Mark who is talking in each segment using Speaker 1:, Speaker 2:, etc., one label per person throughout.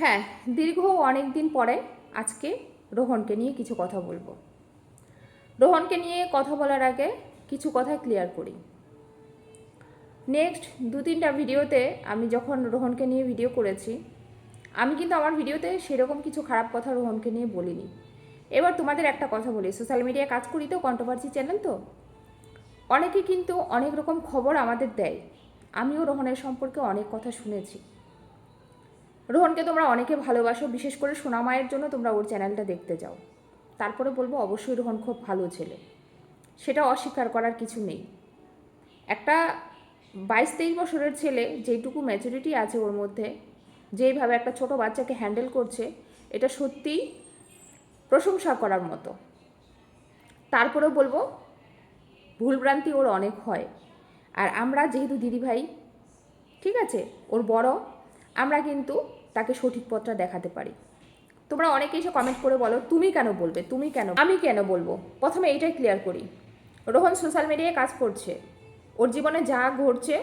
Speaker 1: হ্যাঁ দীর্ঘ অনেক দিন পরে আজকে রোহনকে নিয়ে কিছু কথা বলব। রোহনকে নিয়ে কথা বলার আগে কিছু কথা ক্লিয়ার করি। নেক্সট দু তিনটা ভিডিওতে আমি যখন রোহনকে নিয়ে ভিডিও করেছি, আমি কিন্তু আমার ভিডিওতে সেরকম কিছু খারাপ কথা রোহনকে নিয়ে বলিনি। এবার তোমাদের একটা কথা বলি সোশ্যাল মিডিয়ায় কাজ করি তো কন্ট্রোভার্সি চ্যানেল তো? অনেকে কিন্তু অনেক রকম খবর আমাদের দেয়। আমিও রোহনের সম্পর্কে অনেক কথা শুনেছি। রোহনকে তোমরা অনেকে ভালোবাসো, বিশেষ করে সোনামায়ের জন্য তোমরা ওর চ্যানেলটা দেখতে যাও। তারপরে বলব, অবশ্যই রোহন খুব ভালো ছেলে। সেটা অস্বীকার করার কিছু নেই। একটা বাইশ তেইশ বছরের ছেলে যেটুকু ম্যাচুরিটি আছে ওর মধ্যে, যেইভাবে একটা ছোট বাচ্চাকে হ্যান্ডেল করছে, এটা সত্যিই প্রশংসা করার মতো। তারপরেও বলব, ভুলভ্রান্তি ওর অনেক হয়। আর আমরা যেহেতু দিদিভাই, ঠিক আছে? ওর বড়, আমরা কিন্তু তাকে সঠিক পথটা দেখাতে পারি। তোমরা অনেকে এসে কমেন্ট করে বলো, তুমি কেন বলবে? তুমি কেন? আমি কেন বলব? প্রথমে এইটাই ক্লিয়ার করি। রোহন সোশ্যাল মিডিয়ায় কাজ করছে। ওর জীবনে যা ঘটছে,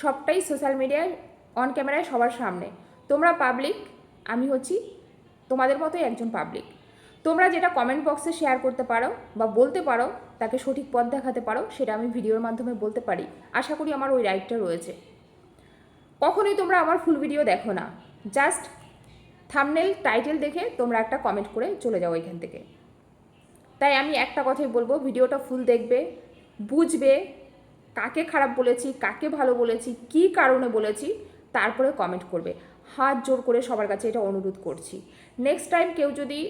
Speaker 1: সবটাই সোশ্যাল মিডিয়ায় অন ক্যামেরায় সবার সামনে। তোমরা পাবলিক আমি হচ্ছি তোমাদের মতোই একজন পাবলিক তোমরা যেটা কমেন্ট বক্সে শেয়ার করতে পারো বা বলতে পারো, তাকে সঠিক পথ দেখাতে পারো, সেটা আমি ভিডিওর মাধ্যমে বলতে পারি। আশা করি আমার ওই রাইটটা রয়েছে। কখনোই তোমরা আমার ফুল ভিডিও দেখো না। জাস্ট থামনেল, টাইটেল দেখে তোমরা একটা কমেন্ট করে চলে যাও এখান থেকে। তাই আমি একটা কথাই বলব, ভিডিওটা ফুল দেখবে, বুঝবে কাকে খারাপ বলেছি, কাকে ভালো বলেছি, কি কারণে বলেছি, তারপরে কমেন্ট করবে। হাত জোর করে সবার কাছে এটা অনুরোধ করছি। নেক্সট টাইম কেউ যদি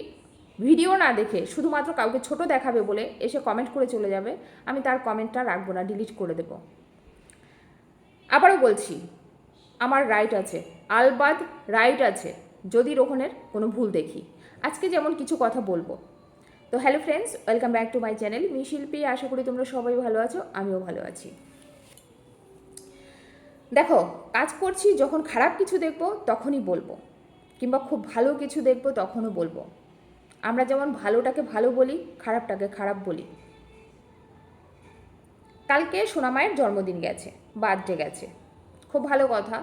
Speaker 1: ভিডিও না দেখে, শুধুমাত্র কাউকে ছোট দেখাবে বলে এসে কমেন্ট করে চলে যাবে, আমি তার কমেন্টটা রাখব না ডিলিট করে দেবো। আবারও বলছি, আমার রাইট আছে। আলবাদ রাইট আছে, যদি রোহনের কোনো ভুল দেখি। আজকে যেমন কিছু কথা বলব। তো hello friends, welcome back to my channel me Shilpi. আশা করি তোমরা সবাই ভালো আছো, আমিও ভালো আছি। দেখো, কাজ করছি, যখন খারাপ কিছু দেখব, তখনই বলব। কিংবা খুব ভালো কিছু দেখব, তখনও বলব। আমরা যেমন ভালোটাকে ভালো বলি, খারাপটাকে খারাপ বলি। কালকে সোনামায়ের জন্মদিন গেছে, বার্থডে গেছে। খুব ভালো কথা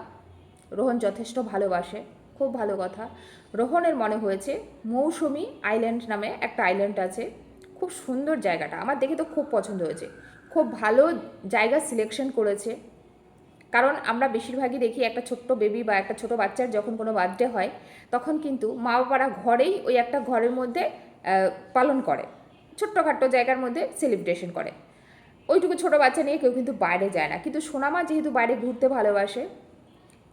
Speaker 1: রোহন যথেষ্ট ভালোবাসে, খুব ভালো কথা। রোহনের মনে হয়েছে মৌসুমি আইল্যান্ড নামে একটা আইল্যান্ড আছে, খুব সুন্দর জায়গাটা। আমার দেখে তো খুব পছন্দ হয়েছে। খুব ভালো জায়গা সিলেকশন করেছে। কারণ আমরা বেশিরভাগই দেখি একটা ছোট্ট বেবি বা একটা ছোট বাচ্চার যখন কোনো বার্থডে হয়, তখন কিন্তু মা বাবারা ঘরেই ওই একটা ঘরের মধ্যে পালন করে। ছোট্টখাট্টো জায়গার মধ্যে সেলিব্রেশন করে। ওইটুকু ছোট বাচ্চা নিয়ে কেউ কিন্তু বাইরে যায় না। কিন্তু সোনামা যেহেতু বাইরে ঘুরতে ভালোবাসে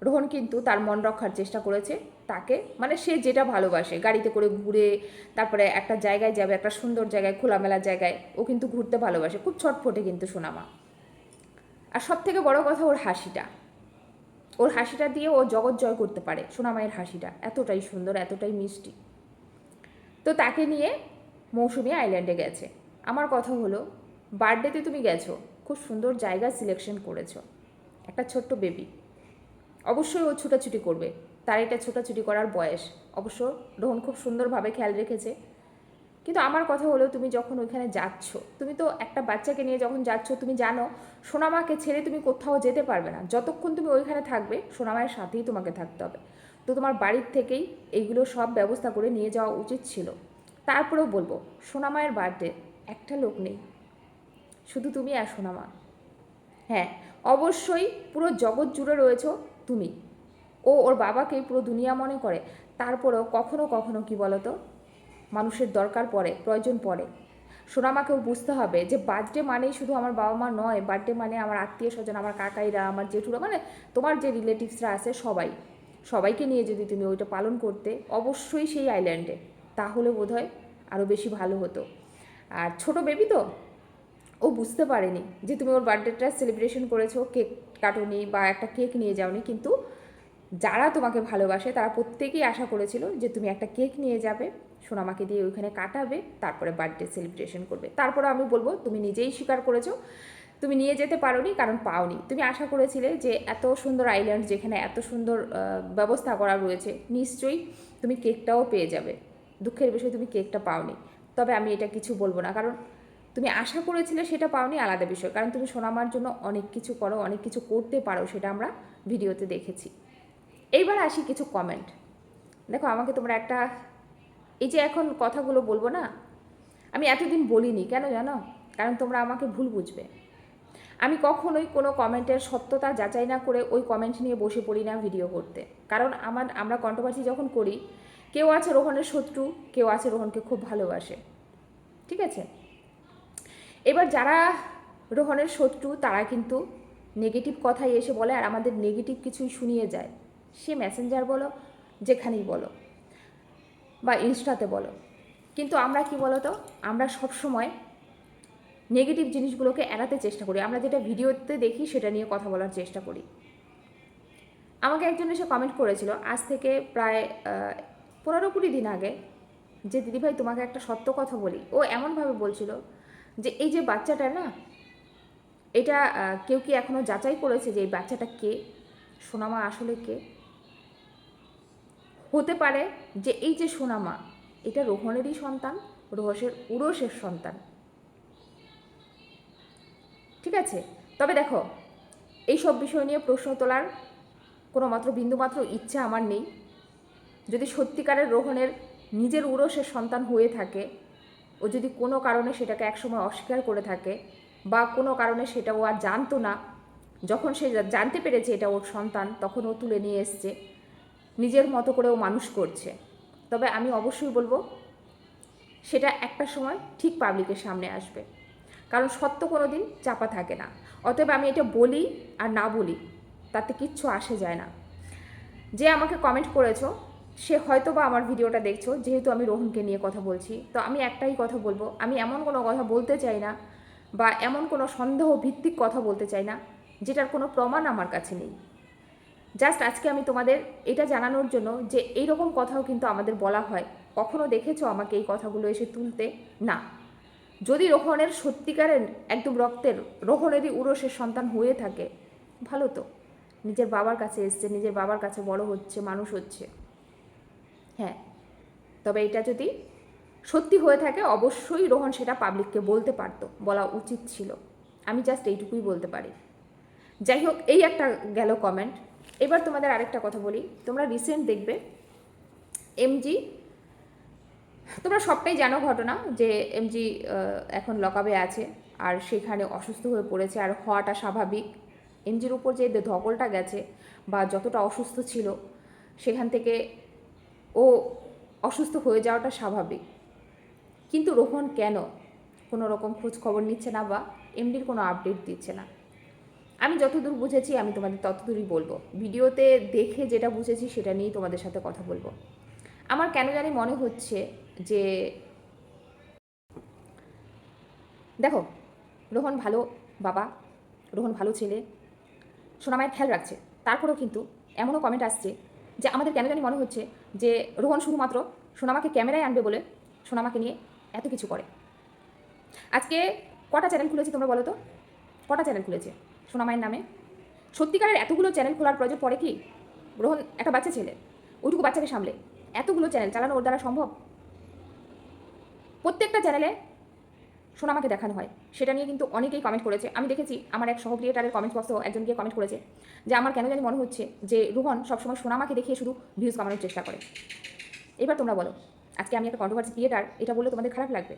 Speaker 1: রোহন কিন্তু তার মন রক্ষার চেষ্টা করেছে তাকে। মানে সে যেটা ভালোবাসে, গাড়িতে করে ঘুরে, তারপরে একটা জায়গায় যাবে, একটা সুন্দর জায়গায়, খোলামেলা জায়গায়, ও কিন্তু ঘুরতে ভালোবাসে। খুব ছটফটে কিন্তু সোনামা। আর সব থেকে বড় কথা ওর হাসিটা। ওর হাসিটা দিয়ে ও জগৎ জয় করতে পারে সোনামায়ের হাসিটা। এতটাই সুন্দর, এতটাই মিষ্টি। তো তাকে নিয়ে মৌসুমি আইল্যান্ডে গেছে। আমার কথা হলো, বার্থডেতে তুমি গেছো, খুব সুন্দর জায়গা সিলেকশন করেছ। একটা ছোট্ট বেবি। অবশ্যই ও ছুটাছুটি করবে। তার এটা ছোটাছুটি করার বয়স। অবশ্য রোহন খুব সুন্দরভাবে খেয়াল রেখেছে। কিন্তু আমার কথা হলো, তুমি যখন ওইখানে যাচ্ছ, তুমি তো একটা বাচ্চাকে নিয়ে যখন যাচ্ছ, তুমি জানো, সোনামাকে ছেড়ে তুমি কোথাও যেতে পারবে না। যতক্ষণ তুমি ওইখানে থাকবে, সোনামায়ের সাথেই তোমাকে থাকতে হবে। তো তোমার বাড়ির থেকেই এইগুলো সব ব্যবস্থা করে নিয়ে যাওয়া উচিত ছিল। তারপরেও বলব, সোনামায়ের বার্থডে, একটা লোক নেই। শুধু তুমি আর সোনামা। হ্যাঁ অবশ্যই পুরো জগৎ জুড়ে রয়েছ। তুমি। ও ওর বাবাকে পুরো দুনিয়া মনে করে। তারপরেও কখনো কখনো কি বলতো? মানুষের দরকার পড়ে, প্রয়োজন পড়ে। সোনামাকেও বুঝতে হবে যে বার্থডে মানেই শুধু আমার বাবা মা নয়, বার্থডে মানে আমার আত্মীয় স্বজন, আমার কাকাইরা, আমার জেঠুরা মানে তোমার যে রিলেটিভসরা আছে সবাই। সবাইকে নিয়ে যদি তুমি ওইটা পালন করতে অবশ্যই সেই আইল্যান্ডে, তাহলে বোধ হয় আরও বেশি ভালো হতো। আর ছোট বেবি তো? ও বুঝতে পারেনি যে তুমি ওর বার্থডেটা সেলিব্রেশন করেছ কেক কাটোনি বা একটা কেক নিয়ে যাওনি, কিন্তু যারা তোমাকে ভালোবাসে তারা প্রত্যেকেই আশা করেছিল যে তুমি একটা কেক নিয়ে যাবে, সোনামাকে দিয়ে ওইখানে কাটাবে, তারপরে বার্থডে সেলিব্রেশন করবে। তারপরে আমি বলব, তুমি নিজেই স্বীকার করেছ, তুমি নিয়ে যেতে পারোনি কারণ পাওনি। তুমি আশা করেছিলে যে এত সুন্দর আইল্যান্ড যেখানে এত সুন্দর ব্যবস্থা করা রয়েছে, নিশ্চয়ই তুমি কেকটাও পেয়ে যাবে। দুঃখের বিষয়ে, তুমি কেকটা পাওনি। তবে আমি এটা কিছু বলব না, কারণ তুমি আশা করেছিলে সেটা পাওনি, আলাদা বিষয়। কারণ তুমি সোনামার জন্য অনেক কিছু করো, অনেক কিছু করতে পারো, সেটা আমরা ভিডিওতে দেখেছি। এইবার আসি কিছু কমেন্ট দেখো, আমাকে তোমরা একটা, এই যে এখন কথাগুলো বলব না, আমি এতদিন বলিনি, কেন জানো? কারণ তোমরা আমাকে ভুল বুঝবে। আমি কখনোই কোনো কমেন্টের সত্যতা যাচাই না করে ওই কমেন্ট নিয়ে বসে পড়ি না ভিডিও করতে। কারণ আমার, আমরা কন্ট্রোভার্সি যখন করি, কেউ আছে রোহনের শত্রু, কেউ আছে রোহনকে খুব ভালোবাসে। ঠিক আছে? এবার যারা রোহনের শত্রু, তারা কিন্তু নেগেটিভ কথাই এসে বলে আর আমাদের নেগেটিভ কিছুই শুনিয়ে যায়। সে মেসেঞ্জার বলো, যেখানেই বলো বা ইনস্টাতে বলো। কিন্তু আমরা কি বলো তো আমরা সবসময় নেগেটিভ জিনিসগুলোকে এড়াতে চেষ্টা করি। আমরা যেটা ভিডিওতে দেখি, সেটা নিয়ে কথা বলার চেষ্টা করি। আমাকে একজন এসে কমেন্ট করেছিল, আজ থেকে প্রায় পনেরো কুড়ি দিন আগে, যে দিদিভাই তোমাকে একটা সত্য কথা বলি। ও এমনভাবে বলছিল যে এই যে বাচ্চাটা না, এটা কেউ কি এখনও যাচাই করেছে যে এই বাচ্চাটা কে? সোনামা আসলে কে? হতে পারে যে এই যে সোনামা, এটা রোহনেরই সন্তান, রোহসের উরসের সন্তান। ঠিক আছে? তবে দেখো, এই সব বিষয় নিয়ে প্রশ্ন তোলার কোনো মাত্র বিন্দুমাত্র ইচ্ছা আমার নেই। যদি সত্যিকারের রোহনের নিজের উরসের সন্তান হয়ে থাকে ও যদি কোনো কারণে সেটাকে একসময় অস্বীকার করে থাকে বা কোনো কারণে সেটা ও আর জানতো না, যখন সে জানতে পেরেছে এটা ওর সন্তান, তখন ও তুলে নিয়ে এসছে। নিজের মতো করে ও মানুষ করছে। তবে আমি অবশ্যই বলব, সেটা একটা সময় ঠিক পাবলিকের সামনে আসবে। কারণ সত্য কোনো দিন চাপা থাকে না। অতএব আমি এটা বলি আর না বলি, তাতে কিচ্ছু আসে যায় না। যে আমাকে কমেন্ট করেছ সে হয়তো বা আমার ভিডিওটা দেখছ, যেহেতু আমি রোহনকে নিয়ে কথা বলছি। তো আমি একটাই কথা বলব, আমি এমন কোনো কথা বলতে চাই না বা এমন কোনো সন্দেহ ভিত্তিক কথা বলতে চাই না, যেটার কোনো প্রমাণ আমার কাছে নেই। জাস্ট আজকে আমি তোমাদের এটা জানানোর জন্য যে এই রকম কথাও কিন্তু আমাদের বলা হয়, কখনো দেখেছ আমাকে এই কথাগুলো এসে তুলতে? না। যদি রোহনের সত্যিকারের একদম রক্তের, রোহনেরই উরসের সন্তান হয়ে থাকে, ভালো তো। নিজের বাবার কাছে এসছে, নিজের বাবার কাছে বড় হচ্ছে, মানুষ হচ্ছে। হ্যাঁ। তবে এটা যদি সত্যি হয়ে থাকে, অবশ্যই রোহন সেটা পাবলিককে বলতে পারতো, বলা উচিত ছিল। আমি জাস্ট এইটুকুই বলতে পারি। যাই হোক, এই একটা গেল কমেন্ট এবার তোমাদের আরেকটা কথা বলি। তোমরা রিসেন্ট দেখবে এমজি তোমরা সবটাই জানো ঘটনা যে এমজি এখন লকাবে আছে আর সেখানে অসুস্থ হয়ে পড়েছে আর হওয়াটা স্বাভাবিক। এমজির উপর যে ধকলটা গেছে বা যতটা অসুস্থ ছিল, সেখান থেকে ও অসুস্থ হয়ে যাওয়াটা স্বাভাবিক। কিন্তু রোহন কেন? কোনো রকম খোঁজ খবর নিচ্ছে না বা এমডির কোনো আপডেট দিচ্ছে না। আমি যতদূর বুঝেছি, আমি তোমাদের ততদূরই বলব। ভিডিওতে দেখে যেটা বুঝেছি, সেটা নিয়েই তোমাদের সাথে কথা বলব। আমার কেন জানি মনে হচ্ছে যে দেখো, রোহন ভালো বাবা, রোহন ভালো ছেলে। সোনামায়ের খেয়াল রাখছে। তারপরেও কিন্তু এমনও কমেন্ট আসছে যে আমাদের কেন জানি মনে হচ্ছে যে রোহন শুধুমাত্র সোনামাকে ক্যামেরায় আনবে বলে সোনামাকে নিয়ে এত কিছু করে। আজকে কটা চ্যানেল খুলেছে তোমরা বলো তো? কটা চ্যানেল খুলেছে সোনামায়ের নামে? সত্যিকারের এতগুলো চ্যানেল খোলার প্রয়োজন পড়ে কি? রোহন একটা বাচ্চা ছেলে, ওইটুকু বাচ্চাকে সামলে। এতগুলো চ্যানেল চালানো ওর দ্বারা সম্ভব? প্রত্যেকটা চ্যানেলে সোনামাকে দেখানো হয়। সেটা নিয়ে কিন্তু অনেকেই কমেন্ট করেছে। আমি দেখেছি আমার এক সহ ক্রিয়েটারের কমেন্ট বক্সেও একজন গিয়ে কমেন্ট করেছে যে, আমার কেন জানি মনে হচ্ছে যে, রোহন সবসময় সোনামাকে দেখিয়ে শুধু ভিউজ কামানোর চেষ্টা করে। এবার তোমরা বলো, আজকে আমি একটা কন্ট্রোভার্সি ক্রিয়েটার এটা বললে তোমাদের খারাপ লাগবে?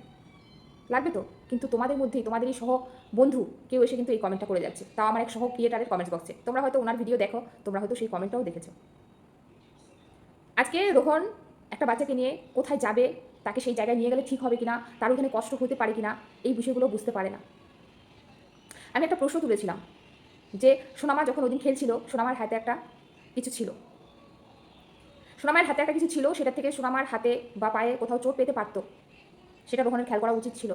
Speaker 1: লাগবে তো? কিন্তু তোমাদের মধ্যেই তোমাদেরই সহ বন্ধু কেউ এসে কিন্তু এই কমেন্টটা করে যাচ্ছে। তাও আমার এক সহ ক্রিয়েটারের কমেন্ট বক্সে তোমরা হয়তো ওনার ভিডিও দেখো, তোমরা হয়তো সেই কমেন্টটাও দেখেছ। আজকে রোহন একটা বাচ্চাকে নিয়ে কোথায় যাবে, তাকে সেই জায়গায় নিয়ে গেলে ঠিক হবে কিনা, তার ওখানে কষ্ট হতে পারে কিনা, এই বিষয়গুলো বুঝতে পারে না। আমি একটা প্রশ্ন তুলেছিলাম যে সোনামা যখন ওদিন খেলছিল, সোনামার হাতে একটা কিছু ছিল। সোনামার হাতে একটা কিছু ছিল, সেটা থেকে সোনামার হাতে বা পায়ে কোথাও চোট পেতে পারতো, সেটা রোহনের খেয়াল করা উচিত ছিল।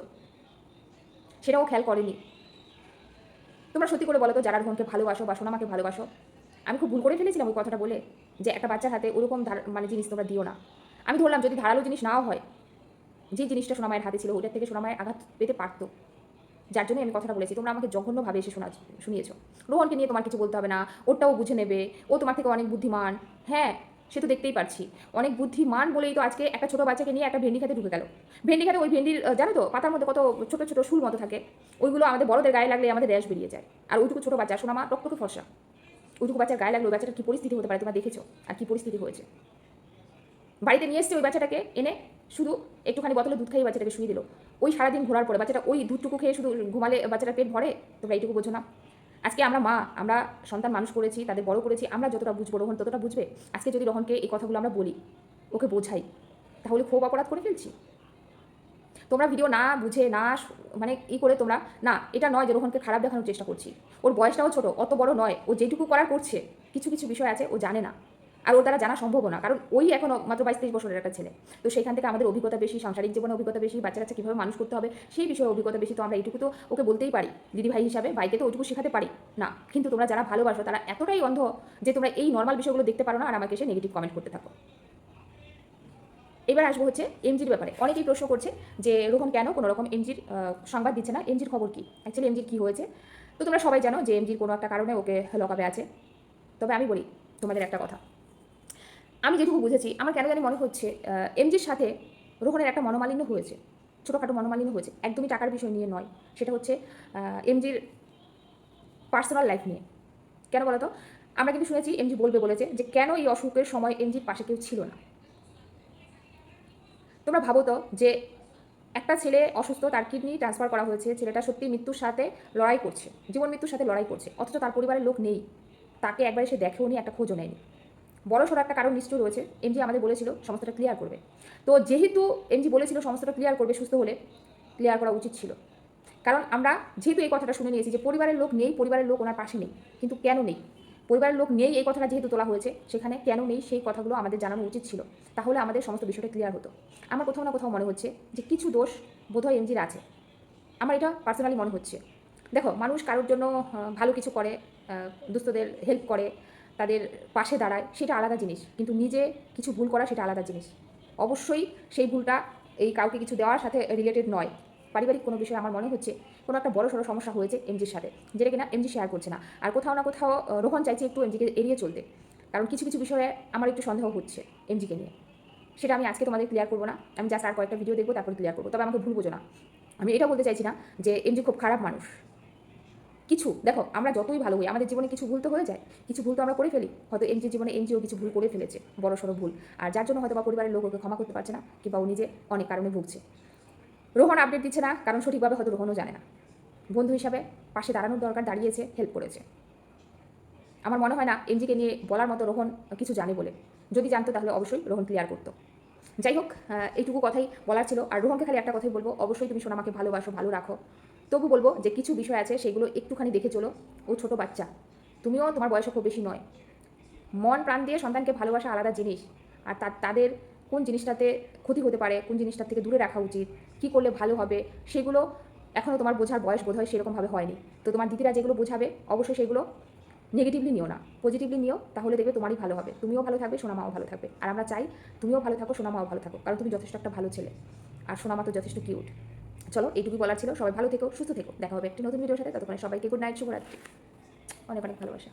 Speaker 1: সেটাও খেয়াল করেনি। তোমরা সত্যি করে বলো তো, যারা রোহনকে ভালোবাসো বা সোনামাকে ভালোবাসো, আমি খুব ভুল করে ফেলেছিলাম ওই কথাটা বলে যে একটা বাচ্চার হাতে ওরকম মানে জিনিস তোমরা দিও না। আমি ধরলাম যদি ধারালো জিনিস নাও হয়, যে জিনিসটা সোনামায়ের হাতে ছিল ওটার থেকে সোনামায়ের আঘাত পেতে পারতো। যার জন্য আমি কথাটা বলেছি, তোমরা আমাকে জঘন্যভাবে এসে শোনা শুনিয়েছো। রোহনকে নিয়ে তোমার কিছু বলতে হবে না ওটাও বুঝে নেবে, ও তোমার থেকে অনেক বুদ্ধিমান। হ্যাঁ সে তো দেখতেই পারছি। অনেক বুদ্ধিমান বলেই তো আজকে একটা ছোটো বাচ্চাকে নিয়ে একটা ভেন্ডি খাতে ঢুকে গেল। ভেন্ডি খাতে ওই ভেন্ডির জানো তো, পাতার মধ্যে কত ছোটো ছোটো শুল মতো থাকে, ওইগুলো আমাদের বড়দের গায়ে লাগলে আমাদের র্যাশ বেরিয়ে যায়। আর ওইটুকু ছোটো বাচ্চা, সোনামা রক্তকে ফর্সা। ওইটুকু বাচ্চার গায়ে লাগল ওই বাচ্চাটার কী পরিস্থিতি হতে পারে তোমরা দেখেছ? আর কী পরিস্থিতি হয়েছে? বাড়িতে নিয়ে এসছে ওই বাচ্চাটাকে এনে শুধু একটুখানি বোতলে দুধ খাইয়ে বাচ্চাটাকে শুয়ে দিল। ওই সারাদিন ঘোরার পরে বাচ্চাটা ওই দুধটুকু খেয়ে শুধু ঘুমালে বাচ্চাটার পেট ভরে? তোমরা এইটুকু বোঝো না। আজকে আমরা মা, আমরা সন্তান মানুষ করেছি, তাদের বড় করেছি, আমরা যতটা বুঝব, রোহন ততটা বুঝবে? আজকে যদি রোহনকে এই কথাগুলো আমরা বলি, ওকে বোঝাই, তাহলে খুব অপরাধ করে ফেলছি। তোমরা ভিডিও না বুঝে, না মানে ই করে তোমরা, না, এটা নয় যে রোহনকে খারাপ দেখানোর চেষ্টা করছি। ওর বয়সটাও ছোট, অত বড় নয়, ও যেটুকু করার করছে, কিছু কিছু বিষয় আছে ও জানে না। আর ওর দ্বারা জানা সম্ভব না। কারণ ওই এখনও মাত্র বাইশ তেইশ বছরের একটা ছেলে। তো সেখান থেকে আমাদের অভিজ্ঞতা বেশি, সাংসারিক জীবনে অভিজ্ঞতা বেশি বাচ্চা কাচ্চা কীভাবে মানুষ করতে হবে, সেই বিষয়ে অভিজ্ঞতা বেশি। তো আমরা এইটুকু তো ওকে বলতেই পারি। দিদি ভাই হিসাবে ভাইকে তো ওইটুকু শেখাতে পারি। না, কিন্তু তোমরা যারা ভালোবাসো, তারা এতটাই অন্ধ যে তোমরা এই নর্মাল বিষয়গুলো দেখতে পারো না আর আমাকে এসে নেগেটিভ কমেন্ট করতে থাকো। এবার আসব হচ্ছে এমজির ব্যাপারে। অনেকেই প্রশ্ন করছে যে, রোহন কেন কোনো রকম এমজির সংবাদ দিচ্ছে না? এমজির খবর কী? অ্যাকচুয়ালি এমজির কী হয়েছে? তো তোমরা সবাই জানো যে এমজির কোনো একটা কারণে ওকে লকাবে আছে। তবে আমি বলি, তোমাদের একটা কথা। আমি যেটুকু বুঝেছি, আমার কেন জানি মনে হচ্ছে এমজির সাথে রোহনের একটা মনোমালিন্য হয়েছে, ছোটোখাটো মনোমালিন্য হয়েছে, একদমই টাকার বিষয় নিয়ে নয়, সেটা হচ্ছে এমজির পার্সোনাল লাইফ নিয়ে। কেন বলো তো আমরা কিন্তু শুনেছি এমজি বলবে বলেছে যে, কেন এই অসুখের সময় এমজির পাশে কেউ ছিল না? তোমরা ভাবো তো যে, একটা ছেলে অসুস্থ, তার কিডনি ট্রান্সফার করা হয়েছে, ছেলেটা সত্যি মৃত্যুর সাথে লড়াই করছে, জীবন মৃত্যুর সাথে লড়াই করছে, অথচ তার পরিবারের লোক নেই, তাকে একবার এসে দেখেও নি, একটা খোঁজও নেয়নি। বড় সড়ো একটা কারণ নিশ্চয়ই রয়েছে। এমজি আমাদের বলেছিল, সমস্তটা ক্লিয়ার করবে। তো যেহেতু এমজি বলেছিল, সমস্তটা ক্লিয়ার করবে, সুস্থ হলে ক্লিয়ার করা উচিত ছিল। কারণ আমরা যেহেতু এই কথাটা শুনে নিয়েছি যে, পরিবারের লোক নেই, পরিবারের লোক ওনার পাশে নেই। কিন্তু কেন নেই? পরিবারের লোক নেই এই কথাটা যেহেতু তোলা হয়েছে, সেখানে কেন নেই সেই কথাগুলো আমাদের জানানো উচিত ছিল। তাহলে আমাদের সমস্ত বিষয়টা ক্লিয়ার হতো। আমার কোথাও না কোথাও মনে হচ্ছে যে, কিছু দোষ বোধহয় এমজির আছে। আমার এটা পার্সোনালি মনে হচ্ছে। দেখো, মানুষ কারোর জন্য ভালো কিছু করে দুস্থদের হেল্প করে তাদের পাশে দাঁড়ায়, সেটা আলাদা জিনিস। কিন্তু নিজে কিছু ভুল করা সেটা আলাদা জিনিস। অবশ্যই সেই ভুলটা এই কাউকে কিছু দেওয়ার সাথে রিলেটেড নয়। পারিবারিক কোনো বিষয়ে আমার মনে হচ্ছে কোনো একটা বড় সড়ো সমস্যা হয়েছে এমজির সাথে যেটা কিনা এমজি শেয়ার করছে না। আর কোথাও না কোথাও রোহন চাইছে একটু এমজিকে এড়িয়ে চলতে। কারণ কিছু কিছু বিষয়ে আমার একটু সন্দেহ হচ্ছে এমজিকে নিয়ে। সেটা আমি আজকে তোমাদের ক্লিয়ার করব না। আমি জাস্ট আর কয়েকটা ভিডিও দেখব, তারপর ক্লিয়ার করব। তবে আমাকে ভুল বোঝো না। আমি এটা বলতে চাইছি না যে এমজি খুব খারাপ মানুষ। কিছু, দেখো, আমরা যতই ভালো হই, আমাদের জীবনে কিছু ভুল তো হয়ে যায়। কিছু ভুল তো আমরা করে ফেলি। হয়তো এমজির জীবনে এমজিও কিছু ভুল করে ফেলেছে, বড় সড়ো ভুল। আর যার জন্য হয়তো বা পরিবারের লোক ওকে ক্ষমা করতে পারছে না, কিংবা ও নিজে অনেক কারণে ভুগছে। রোহন আপডেট দিচ্ছে না, কারণ সঠিকভাবে হয়তো রোহনও জানে না। বন্ধু হিসাবে পাশে দাঁড়ানোর দরকার, দাঁড়িয়েছে হেল্প করেছে। আমার মনে হয় না এমজিকে নিয়ে বলার মতো রোহন কিছু জানে বলে। যদি জানতো তাহলে অবশ্যই রোহন ক্লিয়ার করতো। যাই হোক এইটুকু কথাই বলার ছিল। আর রোহনকে খালি একটা কথাই বলব, অবশ্যই তুমি সোনামাকে ভালোবাসো, ভালো রাখো। তবু বলব যে কিছু বিষয় আছে, সেগুলো একটুখানি দেখে চলো। ও ছোট বাচ্চা। তুমিও তোমার বয়স খুব বেশি নয়। মন প্রাণ দিয়ে সন্তানকে ভালোবাসা আলাদা জিনিস। আর তার, তাদের কোন জিনিসটাতে ক্ষতি হতে পারে, কোন জিনিসটার থেকে দূরে রাখা উচিত, কী করলে ভালো হবে, সেগুলো এখনও তোমার বোঝার বয়স বোধহয় সেরকমভাবে হয়নি। তো তোমার দিদিরা যেগুলো বোঝাবে, অবশ্যই সেগুলো নেগেটিভলি নিও না। পজিটিভলি নিও, তাহলে দেখবে তোমারই ভালো হবে। তুমিও ভালো থাকবে, সোনামাও ভালো থাকবে। আর আমরা চাই তুমিও ভালো থাকো, সোনামাও ভালো থাকো, কারণ তুমি যথেষ্ট একটা ভালো ছেলে। আর সোনামা তো যথেষ্ট কিউট চলো এইটুকু বলার ছিল। সবাই ভালো থেকো, সুস্থ থেকো। দেখা হবে একটি নতুন ভিডিওর সাথে। ততক্ষণে সবাইকে গুড নাইট শুভরাত্রি। অনেক অনেক ভালোবাসা।